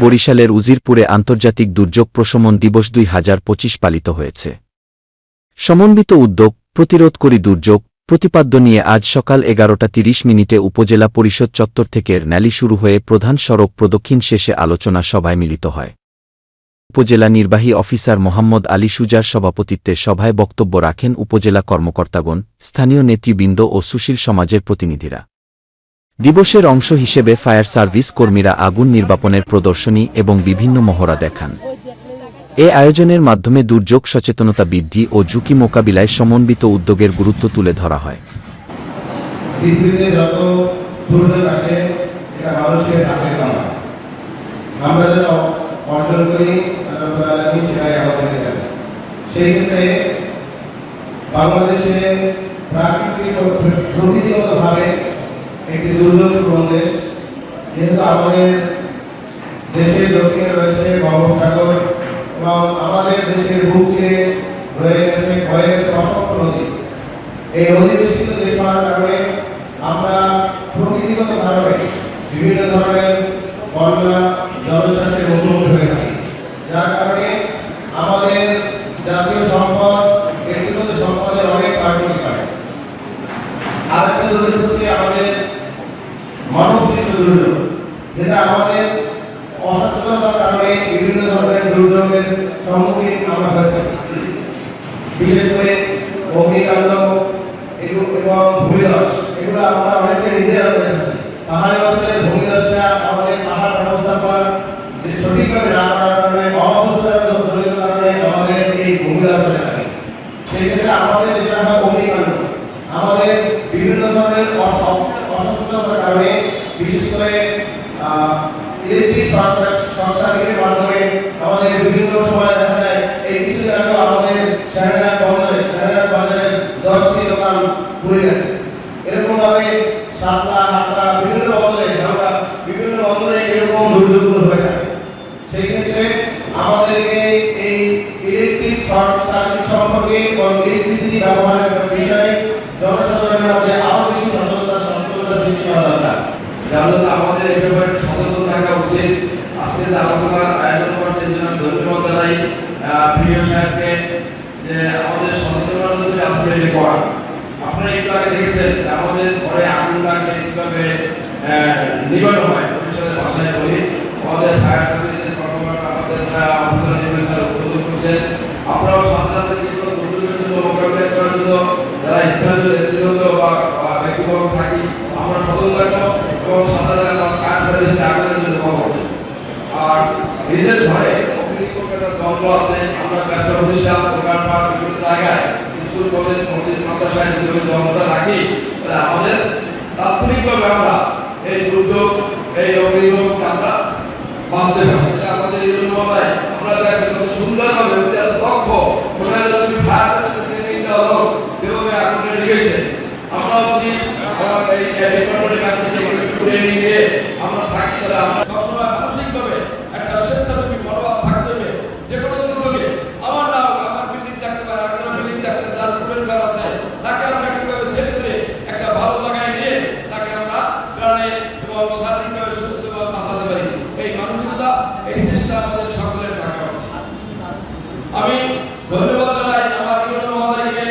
বরিশালের উজিরপুরে আন্তর্জাতিক দুর্যোগ প্রশমন দিবস দুই হাজার পঁচিশ পালিত হয়েছে। সমন্বিত উদ্যোগ প্রতিরোধ করি দুর্যোগ প্রতিপাদ্য নিয়ে আজ সকাল এগারোটা তিরিশ মিনিটে উপজেলা পরিষদ চত্বর থেকে র্যালি শুরু হয়ে প্রধান সড়ক প্রদক্ষিণ শেষে আলোচনা সভায় মিলিত হয়। উপজেলা নির্বাহী অফিসার মোহাম্মদ আলী সুজার সভাপতিত্বে সভায় বক্তব্য রাখেন উপজেলা কর্মকর্তাগণ, স্থানীয় নেতৃবৃন্দ ও সুশীল সমাজের প্রতিনিধিরা। দিবসের অংশ হিসেবে ফায়ার সার্ভিস কর্মীরা আগুন নির্বাপনের প্রদর্শনী এবং বিভিন্ন মহড়া দেখান। এ আয়োজনের মাধ্যমে দুর্যোগ, সচেতনতা বৃদ্ধি ও ঝুঁকি মোকাবিলায় সমন্বিত উদ্যোগের গুরুত্ব তুলে ধরা হয়। পৃথিবীতে যত দুর্যোগ আসে, এটা মানুষের হাতের কামাই আমরা যেন অর্জন করি সেটাই সেই ক্ষেত্রে বাংলাদেশে প্রাকৃতিক প্রকৃতিগতভাবে একটি দুর্যোগ প্রবণ দেশ। যেহেতু আমাদের দেশের দক্ষিণে রয়েছে বঙ্গোপসাগর এবং আমাদের দেশের বুক চিরে রয়ে গেছে হয়ে গেছে অসংখ্য নদী। এই নদী বেষ্টিত দেশ হওয়ার কারণে আমরা প্রকৃতিগত কারণে বিভিন্ন ধরনের বন্যা জলশ্বাসের মুখোমুখি হয়ে থাকি। যার কারণে আমাদের জাতীয় সম্পদ, ব্যক্তিগত সম্পদের অনেক কার্যকরী পায় আর একটা দুর্যোগ হচ্ছে আমাদের মানব সৃষ্ট দুর্যোগ, যেটা আমাদের অসচেতনতার কারণে বিভিন্ন দুর্যোগের সম্মুখীন আমরা হয়ে জনসাধারণের মধ্যে আরও বেশি সচেতনতা করা দরকার আগে দেখেছেন আমাদের ঘরে আগুন লাগলে কীভাবে নিবানো হয় পরিষদের ভাষায় বলি। আমাদের ফায়ার সার্ভিসের কর্মকর্তা আমাদের অফিসার নির্বাচন উদ্বোধন করছেন আপনারাও সাথে সাথে যে কোনো দুর্যোগের জন্য মোকাবিলা করার জন্য যারা স্থানীয় নেতৃবৃন্দ বা বা ব্যক্তিবর্গ থাকি আমরা সতর্ক থাকব এবং সাথে সাথে আমরা ফায়ার সার্ভিসে আগুনের জন্য। আর নিজের ঘরে দ্বন্দ্ব আছে, আমরা ব্যবসা প্রতিষ্ঠান দোকান পাট বিভিন্ন জায়গায়, স্কুল, কলেজ, মন্দির, মাদ্রাসায় যদি দ্বন্দ্বটা রাখি। তাহলে আমাদের তাৎক্ষণিকভাবে আমরা এই দুর্যোগ, এই অগ্নিকোপকে আমরা বাঁচতে পারি আমাদের এই জন্য নয় আমরা কত সুন্দরভাবে দক্ষ ওরা যদি ফায়ার সার্ভিস ট্রেনিং দেওয়া হলো যেভাবে আগুনটা লেগেছে। আমরা যদি এই ডিপার্টমেন্টের কাছ থেকে ট্রেনিং নিয়ে আমরা থাকি তাহলে আমরা সবসময় মানসিকভাবে একটা স্বেচ্ছাসেবী মনোভাব থাকতে হবে যে কোনো দুর্যোগে আমার না হোক, আমার বিল্ডিং থাকতে পারে আর কোনো বিল্ডিং থাকতে যার ফুলের ঘর আছে তাকে আমরা কীভাবে সেভ করে একটা ভালো জায়গায় নিয়ে তাকে আমরা প্রাণে এবং শারীরিকভাবে সুস্থ এবং বাঁচাতে পারি এই মানসিকতা এই চেষ্টা আমাদের সকলের থাকা উচিত আমি ধন্যবাদ জানাই আমার ইউনো মহোদয়কে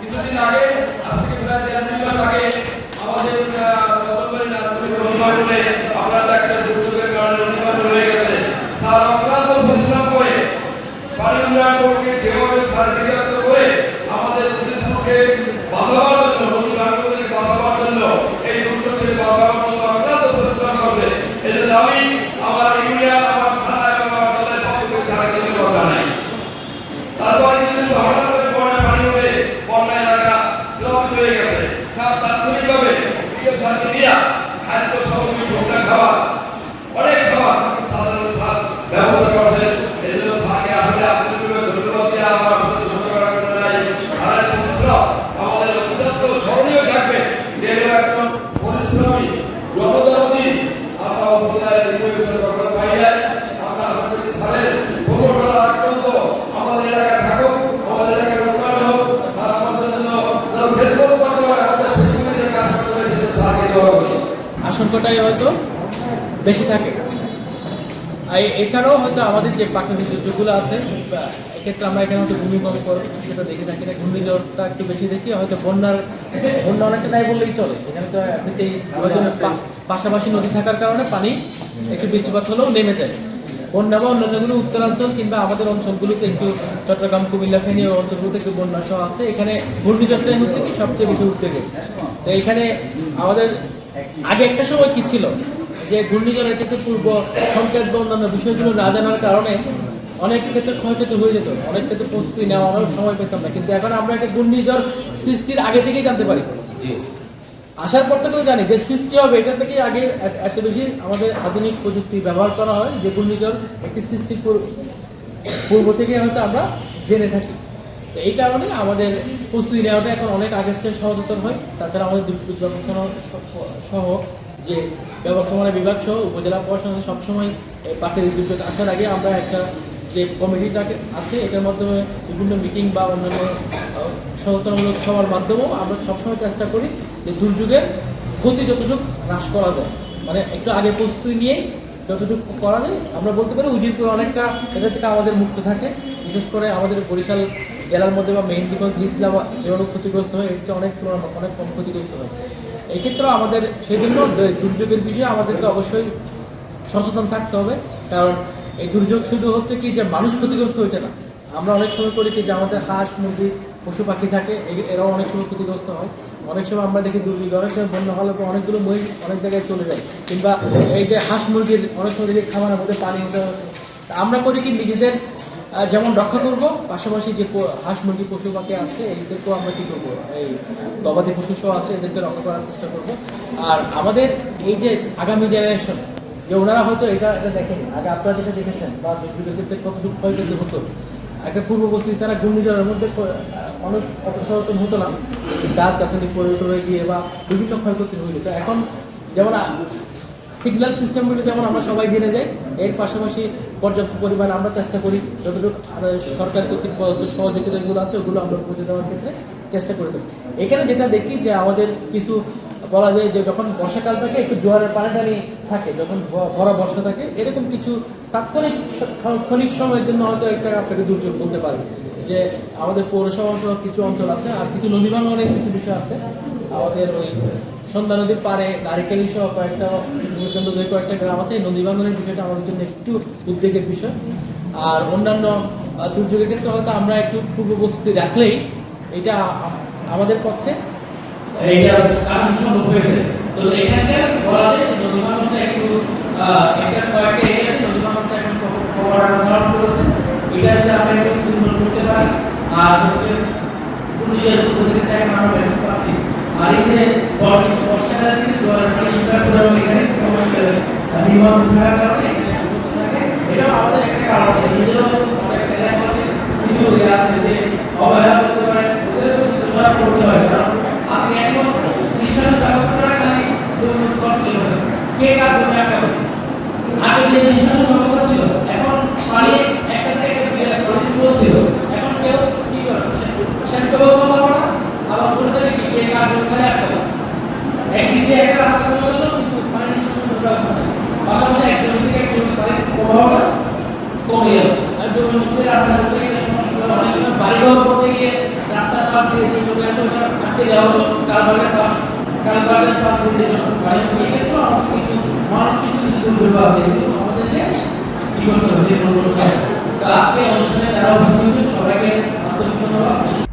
কিছুদিন আগে আজ থেকে প্রায় দেড় দুই মাস আগে আমাদের কদমবাড়ি নারকলি নির্মাণে আমরা দেখছেন দুর্যোগের কারণে নির্মাণ হয়ে গেছে স্যার অক্লান্ত পরিশ্রম করে পানি উন্নয়ন বোর্ডকে যেভাবে স্যার বিরক্ত করে আমাদের উদিতপুরকে বাঁচাবার জন্য নদী বাংলাদেশকে বাঁচাবার জন্য এই দুর্যোগ থেকে বাঁচাবার জন্য অক্লান্ত পরিশ্রম করছে এই জন্য আমি আমার ইউনিয়ন, আমার থানা আমার দলের পক্ষ থেকে কিছু কথা নাই। তারপর কিছুদিন হঠাৎ করে বন্যা পানি হবে বন্যা এলাকা ব্লক হয়ে গেছে। তাৎক্ষণিকভাবে প্রিয় দিয়া খাদ্য সামগ্রী ভোগনা খাবার অনেক খাবার তাদের স্যার ব্যবস্থা করছেন এই জন্য স্যারকে আসলে আন্তরিকভাবে ধন্যবাদ দিয়ে আমার আপনাদের সঙ্গে করার জন্য নাই স্যারের পরিশ্রম আমাদের অত্যন্ত স্মরণীয় থাকবে এরকম একজন পরিশ্রমী জনদরদি আমরা উপজেলায় ইনফরমেশন কখনো পাই নাই আমরা আশা করি স্যারের প্রমোশনাল আগ পর্যন্ত আমাদের এলাকায় থাকুক আমাদের এলাকায় উন্নয়ন হোক স্যার আমাদের জন্য যেন খেদমত করতে হয় আমাদের সেখানে যে কাজ করতে হয় সেটা স্যারকে দেওয়া করি আশঙ্কাটাই হয়তো বেশি থাকে। এছাড়াও হয়তো আমাদের যে প্রাকৃতিক দুর্যোগগুলো আছে এক্ষেত্রে আমরা এখানে হয়তো ভূমিকম্প সেটা দেখে থাকি না ঘূর্ণিঝড়টা একটু বেশি দেখি, হয়তো বন্যার বন্যা অনেকটা নাই বললেই চলে। এখানে তো এমনিতেই পাশাপাশি নদী থাকার কারণে পানি একটু বৃষ্টিপাত হলেও নেমে যায়। বন্যা বা অন্যান্যগুলো উত্তরাঞ্চল কিংবা আমাদের অঞ্চলগুলোতে একটু চট্টগ্রাম, কুমিল্লা, ফেনী অঞ্চলগুলোতে একটু বন্যা সহ আছে। এখানে ঘূর্ণিঝড়টাই হচ্ছে কি সবচেয়ে বেশি উদ্বেগের। তো এখানে আমাদের আগে একটা সময় কি ছিল? যে ঘূর্ণিঝড়ের ক্ষেত্রে পূর্ব সংকেত বা অন্যান্য বিষয়গুলো না জানার কারণে অনেক ক্ষেত্রে ক্ষয়ক্ষতি হয়ে যেত। অনেক ক্ষেত্রে প্রস্তুতি নেওয়া অনেক সময় পেতাম না। কিন্তু এখন আমরা একটা ঘূর্ণিঝড় সৃষ্টির আগে থেকেই জানতে পারি। আসার পর থেকেও জানি যে সৃষ্টি হবে এটা থেকে আগে এত- এত বেশি আমাদের আধুনিক প্রযুক্তি ব্যবহার করা হয় যে ঘূর্ণিঝড় একটি সৃষ্টির পূর্ব থেকে হয়তো আমরা জেনে থাকি। তো এই কারণে আমাদের প্রস্তুতি নেওয়াটা এখন অনেক আগের চেয়ে সহজতর হয়। তাছাড়া আমাদের দুর্যোগ ব্যবস্থাপনা সহ যে ব্যবস্থাপনা বিভাগ সহ উপজেলা প্রশাসন সবসময় প্রাকৃতিক দুর্যোগ আসার আগে আমরা একটা যে কমিটিটা আছে, এটার মাধ্যমে বিভিন্ন মিটিং বা অন্যান্য সচেতনমূলক সভার মাধ্যমেও আমরা সবসময় চেষ্টা করি যে দুর্যোগের ক্ষতি যতটুকু হ্রাস করা যায়। মানে একটু আগে প্রস্তুতি নিয়ে যতটুকু করা যায়, আমরা বলতে পারি উজিরপুর অনেকটা এটা থেকে আমাদের মুক্ত থাকে। বিশেষ করে আমাদের বরিশাল জেলার মধ্যে বা মেহেন্দিগঞ্জ ইসলাম যেভাবে ক্ষতিগ্রস্ত হয় এর অনেক তুলনা অনেক কম ক্ষতিগ্রস্ত হয়। এই ক্ষেত্রেও আমাদের সেই জন্য দুর্যোগের বিষয়ে আমাদেরকে অবশ্যই সচেতন থাকতে হবে। কারণ এই দুর্যোগ শুধু হচ্ছে কি যে মানুষ ক্ষতিগ্রস্ত হইতে না। আমরা অনেক সময় করি কি যে আমাদের হাঁস, মুরগি, পশু পাখি থাকে এরাও অনেক সময় ক্ষতিগ্রস্ত হয়। অনেক সময় আমরা দেখি দুর্যোগ, অনেক সময় বন্যা হলে অনেকগুলো মহিষ অনেক জায়গায় চলে যায়। কিংবা এই যে হাঁস, মুরগির অনেক সময় দেখি খাবারের মধ্যে পানি আমরা করি কি নিজেদের যেমন রক্ষা করব, পাশাপাশি যে হাঁস, মুরগি, পশু পাখি আছে, এদেরকেও আমরা কি করব? এই গবাদি পশু সহ আছে, এদেরকে রক্ষা করার চেষ্টা করব। আর আমাদের এই যে আগামী জেনারেশন যে ওনারা হয়তো এটা এটা দেখেনি, আগে আপনারা যেটা দেখেছেন, বা দুর্যোগের ক্ষেত্রে কতটুকু ক্ষয়ক্ষতি হতো। একটা পূর্ববর্তী ছাড়া ঘূর্ণিঝড়ের মধ্যে অনেক অত সচেতন হতো না। গাছ গাছালি পড়ে টরে গিয়ে বা বিভিন্ন ক্ষয়ক্ষতি হয়ে যেত। এখন যেমন সিগন্যাল সিস্টেমগুলো যেমন আমরা সবাই জেনে যাই, এর পাশাপাশি পর্যাপ্ত পরিমাণ আমরা চেষ্টা করি যতটুকু সরকার কর্তৃক সহযোগিতাগুলো আছে, ওগুলো আমরা পৌঁছে দেওয়ার ক্ষেত্রে চেষ্টা করে থাকি। এখানে যেটা দেখি যে আমাদের কিছু বলা যায় যে যখন বর্ষাকাল থাকে, একটু জোয়ারের পানি টানি থাকে, যখন ভরা বর্ষা থাকে, এরকম কিছু তাৎক্ষণিক ক্ষণিক সময়ের জন্য হয়তো একটা আপনাকে দুর্যোগ বলতে পারে। যে আমাদের পৌরসভা সহ কিছু অঞ্চল আছে, আর কিছু নদী কিছু বিষয় আছে, আমাদের ওই সন্ধ্যা নদীর পারে নারিকেলি সহ কয়েকটা কেন্দ্রের কয়েকটা গ্রাম আছে, এই নদী ভাঙনের বিষয়টা আমাদের জন্য একটু উদ্বেগের বিষয়। আর অন্যান্য দুর্যোগের ক্ষেত্রে হয়তো আমরা একটু পূর্ব প্রস্তুতি রাখলেই এটা আমাদের পক্ষে একটু আর হচ্ছে আমরা আর এই যে করে এটাও আমাদের একটা কারণ আছে। নিজেরও যে অবহেলা করতে পারেন করতে হয়। কারণ আপনি এখন নিষ্কাশন ব্যবস্থা ছাড়া খালি হবে কে কার একটা আগে যে নিষ্কাশন ব্যবস্থা ছিল, এখন পানি একটা থেকে একটা ফ্লো ছিল এখন কেউ কি করে সেটা তো বলতে পারব না আবার বলতে হবে কি কে কার জন্য খালি একটা হবে একদিকে একটা রাস্তা করে দিল কিন্তু পানি নিষ্কাশন করতে পারছে না পাশাপাশি একজন থেকে একজন পানির প্রবাহটা কমে গেল আর জমির মধ্যে রাস্তা করতে গেলে সমস্যা হলো অনেক সময় বাড়িঘর করতে গিয়ে আসে দেওয়া হলো কারবারের যখন বাড়ি আমাদের কিছু মানব কিছু করতে তো আজকে অনুষ্ঠানে যারা উপস্থিত সবাইকে আন্তরিক ধন্যবাদ